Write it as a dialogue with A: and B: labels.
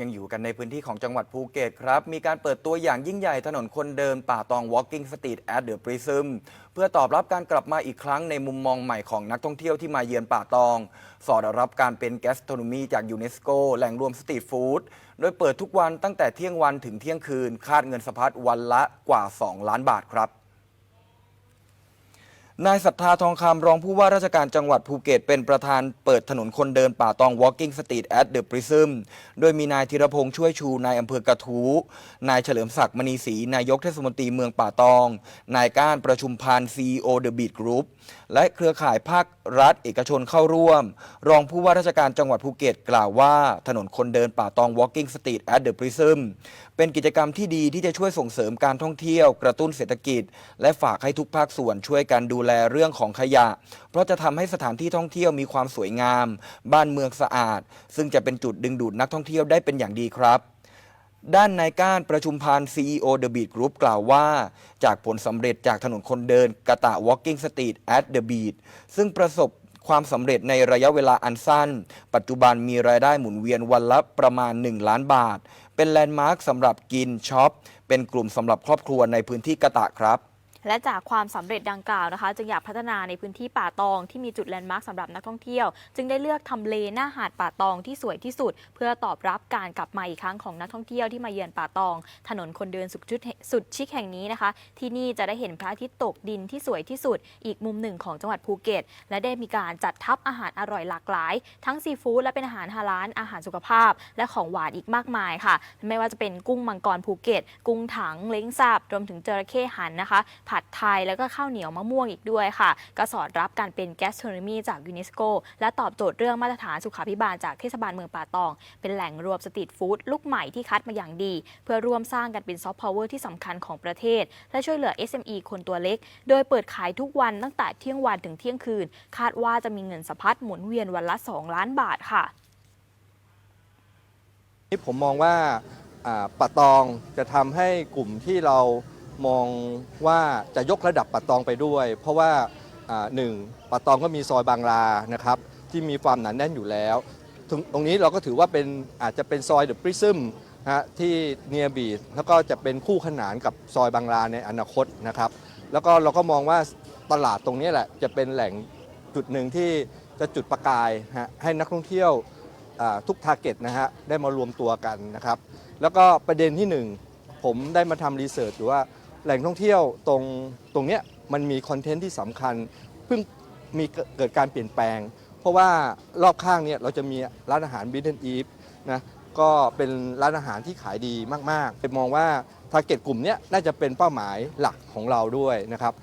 A: ยังอยู่กันในพื้นที่ของจังหวัดภูเก็ตครับ มีการเปิดตัวอย่างยิ่งใหญ่ถนนคนเดินป่าตอง Walking Street at the Prism เพื่อตอบรับการกลับมาอีกครั้งในมุมมองใหม่ของนักท่องเที่ยวที่มาเยือนป่าตอง สอดรับการเป็นแกสโทรนมีจากยูเนสโกแหล่งรวมสตรีทฟู้ด โดยเปิดทุกวันตั้งแต่เที่ยงวันถึงเที่ยงคืน คาดเงินสะพัดวันละกว่า 2 ล้านบาทครับ นายศรัทธาทองคำรองผู้ว่าราชการจังหวัดภูเก็ต เป็นประธานเปิดถนนคนเดินป่าตอง Walking Street at the Prism โดยมีนายธีรพงษ์ช่วยชูนายอำเภอกระทู้นายเฉลิมศักดิ์มณีศรีนายกเทศมนตรีเมืองป่าตอง นายก้านประชุมพันธ์ CEO The Beat Group และเครือข่ายภาครัฐเอกชนเข้าร่วม รองผู้ว่าราชการจังหวัดภูเก็ต กล่าวว่าถนนคนเดินป่าตอง Walking Street at the Prism เป็นกิจกรรมที่ดีที่จะช่วยส่งเสริมการท่องเที่ยว กระตุ้นเศรษฐกิจ และฝากให้ทุกภาคส่วนช่วยกันดูแลเรื่องของขยะ เพราะจะทำให้สถานที่ท่องเที่ยวมีความสวยงาม บ้านเมืองสะอาด ซึ่งจะเป็นจุดดึงดูดนักท่องเที่ยวได้เป็นอย่างดีครับด้านนายก้านประชุมพันธ์ CEO The Beat Group กล่าวว่า จากผลสำเร็จจากถนนคนเดินกะตะ Walking Street at the Beat ซึ่งประสบความสำเร็จในระยะเวลาอันสั้น ปัจจุบันมีรายได้หมุนเวียนวันละประมาณ 1 ล้านบาท เป็นแลนด์มาร์คสำหรับกินช็อป เป็นกลุ่มสำหรับครอบครัวในพื้นที่กะตะครับ
B: และจากความสำเร็จดังกล่าวนะคะ จึงอยากพัฒนาในพื้นที่ป่าตองที่มีจุดแลนด์มาร์คสำหรับนักท่องเที่ยว จึงได้เลือกทำเลหน้าหาดป่าตองที่สวยที่สุด เพื่อตอบรับการกลับมาอีกครั้งของนักท่องเที่ยวที่มาเยือนป่าตอง ถนนคนเดินสุดชุดสุดชิคแห่งนี้นะคะ ที่นี่จะได้เห็นพระอาทิตย์ตกดินที่สวยที่สุด อีกมุมหนึ่งของจังหวัดภูเก็ต และได้มีการจัดทับอาหารอร่อยหลากหลาย ทั้งซีฟู้ดและเป็นอาหารฮาลาลอาหารสุขภาพ และของหวานอีกมากมายค่ะ ไม่ว่าจะเป็นกุ้งมังกรภูเก็ต กุ้งถังเล้งซาบรวมถึงจระเข้หันนะคะผัดไทย แล้วก็ข้าวเหนียวมะม่วงอีกด้วยค่ะ ก็สอดรับการเป็นแกสโทรมีจากยูเนสโก และตอบโจทย์เรื่องมาตรฐานสุขาภิบาลจากเทศบาลเมืองป่าตอง เป็นแหล่งรวมสตรีทฟู้ดลูกใหม่ที่คัดมาอย่างดี เพื่อร่วมสร้างกันเป็นซอฟต์พาวเวอร์ที่สำคัญของประเทศ และช่วยเหลือ SME คนตัวเล็ก โดยเปิดขายทุกวันตั้งแต่เที่ยงวันถึงเที่ยงคืน คาดว่าจะมีเงินสะพัดหมุนเวียนวันละ 2 ล้านบาทค่ะ
C: นี่ผมมองว่าอ่าปะตองจะทำให้กลุ่มที่เรา มองว่าจะยกระดับปะตองไปด้วย เพราะว่าหนึ่งปะตองก็มีซอยบางลานะครับที่มีความหนาแน่นอยู่แล้วตรงนี้เราก็ถือว่าเป็นอาจจะเป็นซอยเดอะปริซึมนะฮะที่เนียบีแล้วก็จะเป็นคู่ขนานกับซอยบางลาในอนาคตนะครับ แล้วก็เราก็มองว่าตลาดตรงนี้แหละจะเป็นแหล่งจุดหนึ่งที่จะจุดประกายฮะให้นักท่องเที่ยวทุกทาร์เก็ตนะฮะได้มารวมตัวกันนะครับ แล้วก็ประเด็นที่หนึ่งผมได้มาทำรีเสิร์ชอยู่ว่า แหล่งท่องเที่ยวตรงตรงเนี้ยมันมีคอนเทนต์ที่สำคัญเพิ่งมีเกิดเกิดการเปลี่ยนแปลง เพราะว่ารอบข้างเนี่ยเราจะมีร้านอาหารบิทเทนอีฟนะก็เป็นร้านอาหารที่ขายดีมากๆไปมองว่าทาร์เก็ตกลุ่มเนี้ยน่าจะเป็นเป้าหมายหลักของเราด้วยนะครับ